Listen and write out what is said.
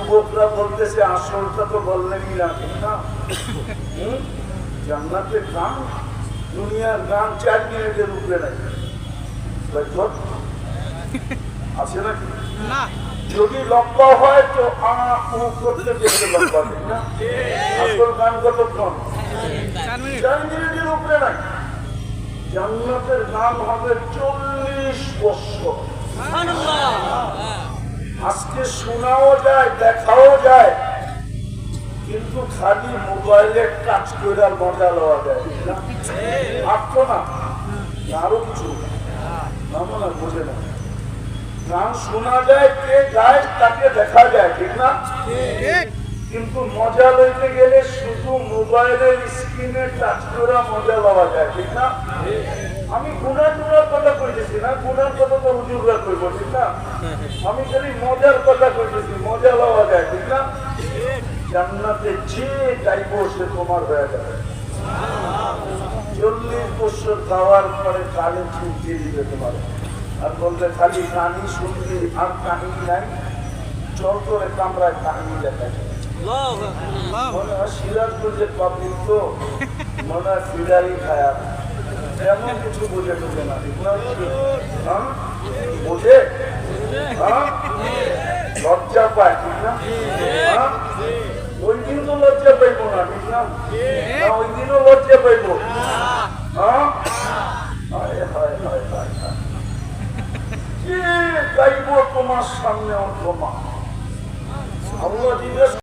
যুবকরা বলতেছে আসলটা তো বললেনই না? জান্নাতের গান দুনিয়ার গান চার মিনিটের উপরে নাই আছে নাকি? না। যদি লম্বা হয় তো আ উ করতে করতে লম্বা ঠিক না? আসল গান কতক্ষণ চার মিনিটের উপরে নাই জান্নাতের গান হবে চল্লিশ বছর। আজকে শোনাও যায়, দেখাও যায়। কিন্তু খালি মোবাইলে কাজ করে মজা লওয়া যায়। না? আর কিছু না, বোঝে না। গান শোনা যায়, কে তাকে দেখা যায়, ঠিক না? কিন্তু মজা লইতে গেলে শুধু মোবাইলের স্ক্রিনে টাচ করে, মজা লওয়া যায়, ঠিক না? আমি গুণার কথা কইতেছি না, গুণার কথা তো হুজুররা কইব ঠিক না? আমি খালি মজার কথা কইতেছি মজা লওয়া যায় ঠিক না? জান্নাতে যে গাইব সে তোমার হয়ে যাবে। চল্লিশ বছর খাওয়ার পরে কালে ছুটি দিবে তোমার। আর বলবে খালি কানি শুনবি আর কাহিনী নাই চল করে কামরায় কাহিনী দেখায় মনে হয় সিরাজগঞ্জের পাবলিক তো মনে হয় খায়া এমন কিছু বোঝে বোঝে না হ্যাঁ? বোঝে হ্যাঁ? লজ্জা পায় ঠিক না হ্যাঁ? ওই দিন তো লজ্জা পাইবো না ঠিক না ওই দিনও লজ্জা পাইবো হ্যাঁ? হায়, হায়, তোমার সামনে তোমার আল্লাহ জিজ্ঞেস